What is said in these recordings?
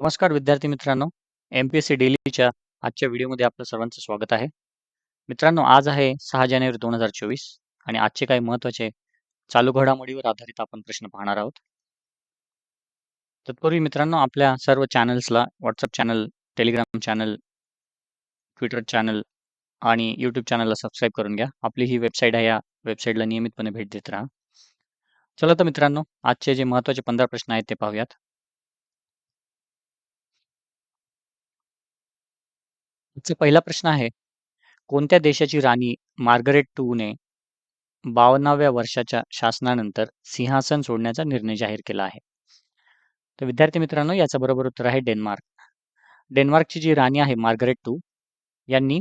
नमस्कार विद्यार्थी मित्रांनो. एम पी एस सी डेलीच्या आजच्या व्हिडिओमध्ये आपलं सर्वांचं स्वागत आहे. मित्रांनो आज आहे सहा जानेवारी दोन हजार चोवीस आणि आजचे काही महत्त्वाचे चालू घडामोडीवर आधारित आपण प्रश्न पाहणार आहोत. तत्पूर्वी मित्रांनो आपल्या सर्व चॅनल्सला WhatsApp channel Telegram channel Twitter channel आणि यूट्यूब चॅनलला सबस्क्राईब करून घ्या. आपली ही वेबसाईट आहे या वेबसाईटला नियमितपणे भेट देत राहा. चला तर मित्रांनो आजचे जे महत्त्वाचे पंधरा प्रश्न आहेत ते पाहूयात. आजचा पहिला प्रश्न आहे कोणत्या देशाची राणी मार्गरेट टूने बावन्नाव्या वर्षाच्या शासनानंतर सिंहासन सोडण्याचा निर्णय जाहीर केला आहे? तर विद्यार्थी मित्रांनो याचं बरोबर उत्तर आहे डेन्मार्क. डेन्मार्कची जी राणी आहे मार्गरेट टू यांनी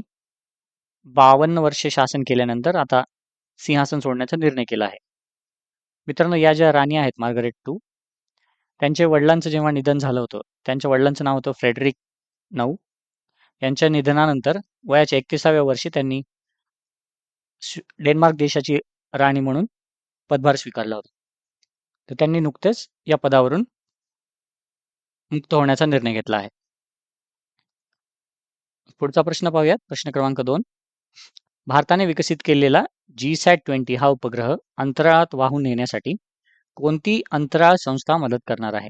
बावन्न वर्षे शासन केल्यानंतर आता सिंहासन सोडण्याचा निर्णय केला आहे. मित्रांनो या ज्या राणी आहेत मार्गरेट टू त्यांच्या वडिलांचं जेव्हा निधन झालं होतं त्यांच्या वडिलांचं नाव होतं फ्रेडरिक नऊ यांच्या निधनानंतर वयाच्या एकविसाव्या वर्षी त्यांनी डेन्मार्क देशाची राणी म्हणून पदभार स्वीकारला होता. तर त्यांनी नुकतेच या पदावरून मुक्त होण्याचा निर्णय घेतला आहे. पुढचा प्रश्न पाहूयात. प्रश्न क्रमांक दोन. भारताने विकसित केलेला जी सॅट ट्वेंटी हा उपग्रह अंतराळात वाहून नेण्यासाठी कोणती अंतराळ संस्था मदत करणार आहे?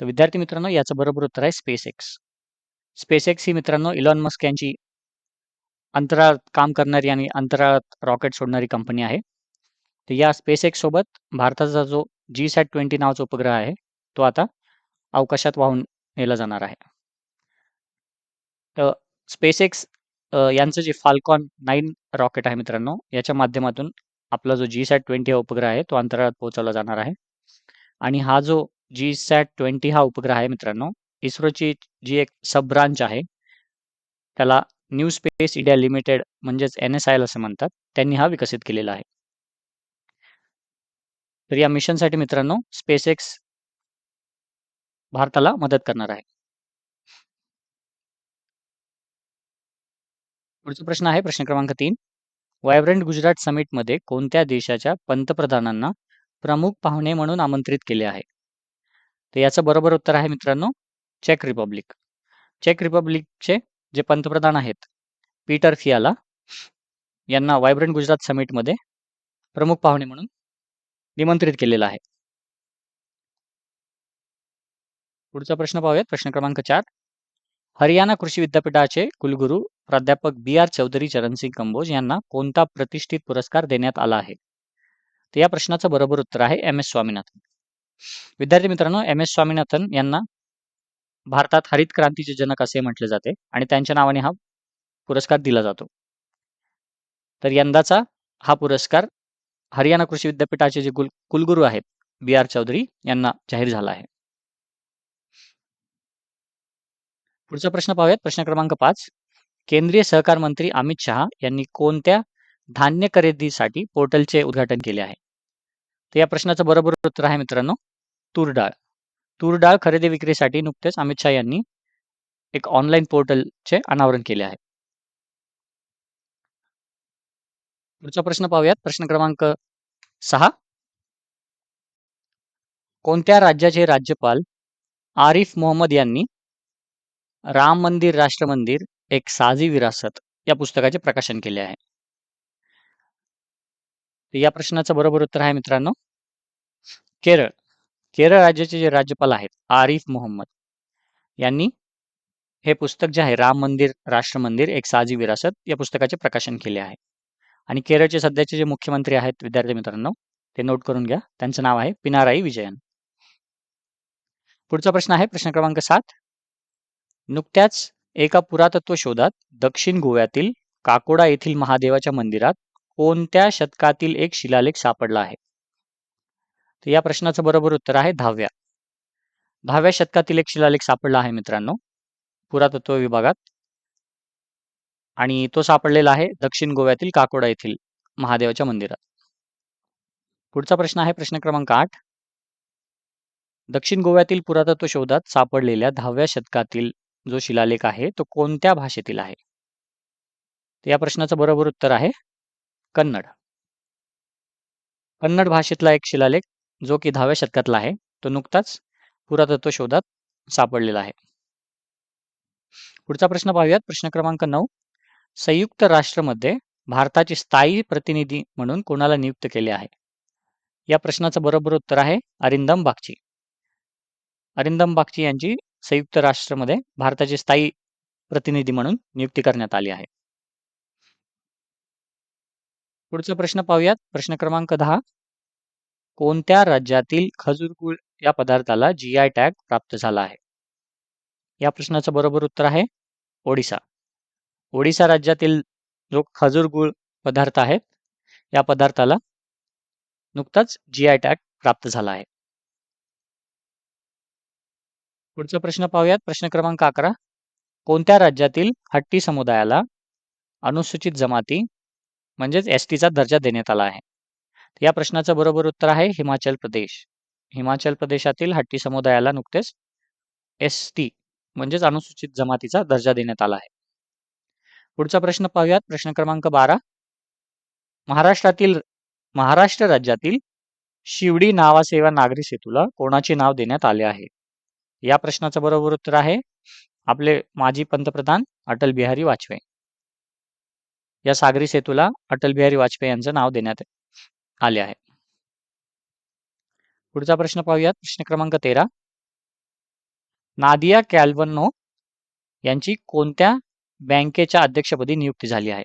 तर विद्यार्थी मित्रांनो याचं बरोबर उत्तर आहे स्पेस एक्स. स्पेसएक्स ही मित्रांनो इलॉन मस्क यांची अंतराळात काम करणारी आणि अंतराळात रॉकेट सोडणारी कंपनी आहे. तर या स्पेसएक्स सोबत भारताचा जो जी सॅट ट्वेंटी नावाचा उपग्रह आहे तो आता अवकाशात वाहून नेला जाणार आहे. तर स्पेसएक्स यांचं जे फाल्कॉन नाईन रॉकेट आहे मित्रांनो याच्या माध्यमातून आपला जो जी सॅट ट्वेंटी हा उपग्रह आहे तो अंतराळात पोहोचवला जाणार आहे. आणि हा जो जी सॅट ट्वेंटी हा उपग्रह आहे मित्रांनो इस्रोची जी एक सब ब्रांच आहे त्याला न्यू स्पेस इंडिया लिमिटेड म्हणजेच एन एस आय एल असं म्हणतात. त्यांनी हा विकसित केलेला आहे. तर या मिशनसाठी मित्रांनो स्पेस एक्स भारताला मदत करणार आहे. पुढचा प्रश्न आहे प्रश्न क्रमांक तीन. वायब्रंट गुजरात समिटमध्ये कोणत्या देशाच्या पंतप्रधानांना प्रमुख पाहुणे म्हणून आमंत्रित केले आहे? तर याचं बरोबर उत्तर आहे मित्रांनो चेक रिपब्लिक. चेक रिपब्लिकचे जे पंतप्रधान आहेत पीटर फियाला यांना वायब्रंट गुजरात समिटमध्ये प्रमुख पाहुणे म्हणून निमंत्रित केलेलं आहे. पुढचा प्रश्न पाहूयात. प्रश्न क्रमांक चार. हरियाणा कृषी विद्यापीठाचे कुलगुरू प्राध्यापक बी आर चौधरी चरणसिंग कंबोज यांना कोणता प्रतिष्ठित पुरस्कार देण्यात आला आहे? तर या प्रश्नाचं बरोबर उत्तर आहे एम एस स्वामीनाथन. विद्यार्थी मित्रांनो एम एस स्वामीनाथन यांना भारतात हरित क्रांतीचे जनक असे म्हटले जाते आणि त्यांच्या नावाने हा पुरस्कार दिला जातो. तर यंदाचा हा पुरस्कार हरियाणा कृषी विद्यापीठाचे जे कुल कुलगुरू आहेत बी आर चौधरी यांना जाहीर झाला आहे. पुढचा प्रश्न पाहूयात. प्रश्न क्रमांक पाच. केंद्रीय सहकार मंत्री अमित शहा यांनी कोणत्या धान्य खरेदीसाठी पोर्टलचे उद्घाटन केले आहे? तर या प्रश्नाचं बरोबर उत्तर आहे मित्रांनो तूर डाळ. तूर डाळ खरेदी विक्रीसाठी नुकतेच अमित शहा यांनी एक ऑनलाईन पोर्टलचे अनावरण केले आहे. पुढचा प्रश्न पाहूयात. प्रश्न क्रमांक सहा. कोणत्या राज्याचे राज्यपाल आरिफ मोहम्मद यांनी राम मंदिर राष्ट्र मंदिर एक साजी विरासत या पुस्तकाचे प्रकाशन केले आहे? या प्रश्नाचं बरोबर उत्तर आहे मित्रांनो केरळ. केरळ राज्याचे जे राज्यपाल आहेत आरिफ मोहम्मद यांनी हे पुस्तक जे आहे राम मंदिर राष्ट्र मंदिर एक साजी विरासत या पुस्तकाचे प्रकाशन केले आहे. आणि केरळचे सध्याचे जे मुख्यमंत्री आहेत विद्यार्थी मित्रांनो ते नोट करून घ्या. त्यांचं नाव आहे पिनाराई विजयन. पुढचा प्रश्न आहे प्रश्न क्रमांक सात. नुकत्याच एका पुरातत्व शोधात दक्षिण गोव्यातील काकोडा येथील महादेवाच्या मंदिरात कोणत्या शतकातील एक शिलालेख सापडला आहे? तर या प्रश्नाचं बरोबर उत्तर आहे दहाव्या. दहाव्या शतकातील एक शिलालेख सापडला आहे मित्रांनो पुरातत्व विभागात. आणि तो सापडलेला आहे दक्षिण गोव्यातील काकोडा येथील महादेवाच्या मंदिरात. पुढचा प्रश्न आहे प्रश्न क्रमांक आठ. दक्षिण गोव्यातील पुरातत्व शोधात सापडलेल्या दहाव्या शतकातील जो शिलालेख आहे तो कोणत्या भाषेतील आहे? या प्रश्नाचं बरोबर उत्तर आहे कन्नड. कन्नड भाषेतला एक शिलालेख जो की दहाव्या शतकातला आहे तो नुकताच पुरातत्व शोधात सापडलेला आहे. पुढचा प्रश्न पाहूयात. प्रश्न क्रमांक नऊ. संयुक्त राष्ट्रमध्ये भारताचे स्थायी प्रतिनिधी म्हणून कोणाला नियुक्त केले आहे? या प्रश्नाचं बरोबर उत्तर आहे अरिंदम बागची. अरिंदम बागची यांची संयुक्त राष्ट्रमध्ये भारताचे स्थायी प्रतिनिधी म्हणून नियुक्ती करण्यात आली आहे. पुढचा प्रश्न पाहूयात. प्रश्न क्रमांक दहा. कोणत्या राज्यातील खजूरगुळ या पदार्थाला जी आय टॅग प्राप्त झाला आहे? या प्रश्नाचं बरोबर उत्तर आहे ओडिसा. ओडिसा राज्यातील जो खजूरगुळ पदार्थ आहे या पदार्थाला नुकताच जी आय टॅग प्राप्त झाला आहे. पुढचा प्रश्न पाहूयात. प्रश्न क्रमांक अकरा. कोणत्या राज्यातील हट्टी समुदायाला अनुसूचित जमाती म्हणजेच एस टीचा दर्जा देण्यात आला आहे? या प्रश्नाचं बरोबर उत्तर आहे हिमाचल प्रदेश. हिमाचल प्रदेशातील हट्टी समुदायाला नुकतेच एस टी म्हणजेच अनुसूचित जमातीचा दर्जा देण्यात आला आहे. पुढचा प्रश्न पाहूयात. प्रश्न क्रमांक बारा. महाराष्ट्रातील महाराष्ट्र राज्यातील शिवडी नावासेवा नागरी सेतूला कोणाचे नाव देण्यात आले आहे? या प्रश्नाचं बरोबर उत्तर आहे आपले माजी पंतप्रधान अटल बिहारी वाजपेयी. या सागरी सेतूला अटल बिहारी वाजपेयी यांचं नाव देण्यात आले आहे. पुढचा प्रश्न पाहूयात. प्रश्न क्रमांक तेरा. नादिया कॅल्वनो यांची कोणत्या बँकेच्या अध्यक्षपदी नियुक्ती झाली आहे?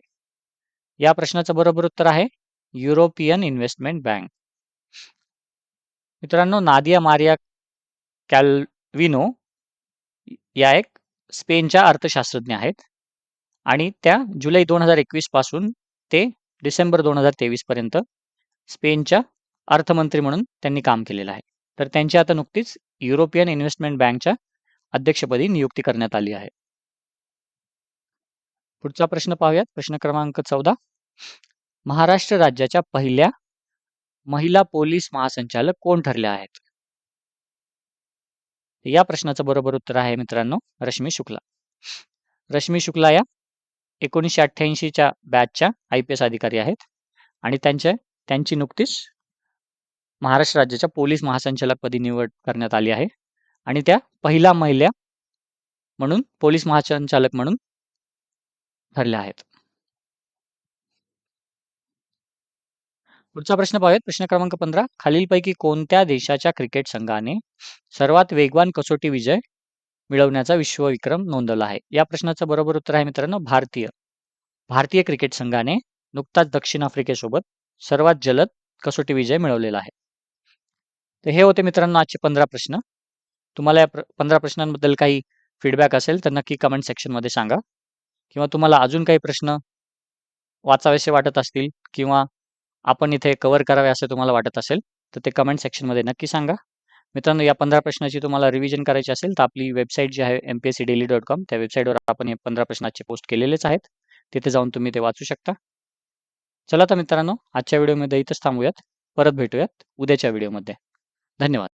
या प्रश्नाचं बरोबर उत्तर आहे युरोपियन इन्व्हेस्टमेंट बँक. मित्रांनो नादिया मारिया कॅल्विनो या एक स्पेनच्या अर्थशास्त्रज्ञ आहेत आणि त्या जुलै दोन हजार एकवीसपासून ते डिसेंबर दोन हजार तेवीस पर्यंत स्पेनच्या अर्थमंत्री म्हणून त्यांनी काम केलेलं आहे. तर त्यांची आता नुकतीच युरोपियन इन्व्हेस्टमेंट बँकच्या अध्यक्षपदी नियुक्ती करण्यात आली आहे. पुढचा प्रश्न पाहूयात. प्रश्न क्रमांक चौदा. महाराष्ट्र राज्याच्या पहिल्या महिला पोलीस महासंचालक कोण ठरल्या आहेत? या प्रश्नाचं बरोबर उत्तर आहे मित्रांनो रश्मी शुक्ला. रश्मी शुक्ला या एकोणीसशे अठ्ठ्याऐंशीच्या बॅचच्या आय पी एस अधिकारी आहेत आणि त्यांच्या त्यांची नुकतीच महाराष्ट्र राज्याच्या पोलीस महासंचालकपदी निवड करण्यात आली आहे. आणि त्या पहिला महिला म्हणून पोलीस महासंचालक म्हणून ठरल्या आहेत. पुढचा प्रश्न पाहूयात. प्रश्न क्रमांक पंधरा. खालीलपैकी कोणत्या देशाच्या क्रिकेट संघाने सर्वात वेगवान कसोटी विजय मिळवण्याचा विश्वविक्रम नोंदवला आहे? या प्रश्नाचं बरोबर उत्तर आहे मित्रांनो भारतीय. भारतीय क्रिकेट संघाने नुकताच दक्षिण आफ्रिकेसोबत सर्वात जलद कसोटी विजय मिळवलेला आहे. तर हे होते मित्रांनो आजचे पंधरा प्रश्न. तुम्हाला या पंधरा प्रश्नांबद्दल काही फीडबॅक असेल तर नक्की कमेंट सेक्शनमध्ये सांगा. किंवा तुम्हाला अजून काही प्रश्न वाचावेसे वाटत असतील किंवा आपण इथे कव्हर करावे असे तुम्हाला वाटत असेल तर ते कमेंट सेक्शनमध्ये नक्की सांगा. मित्रांनो या पंधरा प्रश्नाची तुम्हाला रिव्हिजन करायची असेल तर आपली वेबसाईट जी आहे M P S C daily dot com त्या वेबसाईटवर आपण हे पंधरा प्रश्नाचे पोस्ट केलेलेच आहेत. तिथे जाऊन तुम्ही ते वाचू शकता. चला तर मित्रांनो आजच्या व्हिडिओमध्ये इथंच थांबूयात. परत भेटूयात उद्याच्या व्हिडिओमध्ये. धन्यवाद.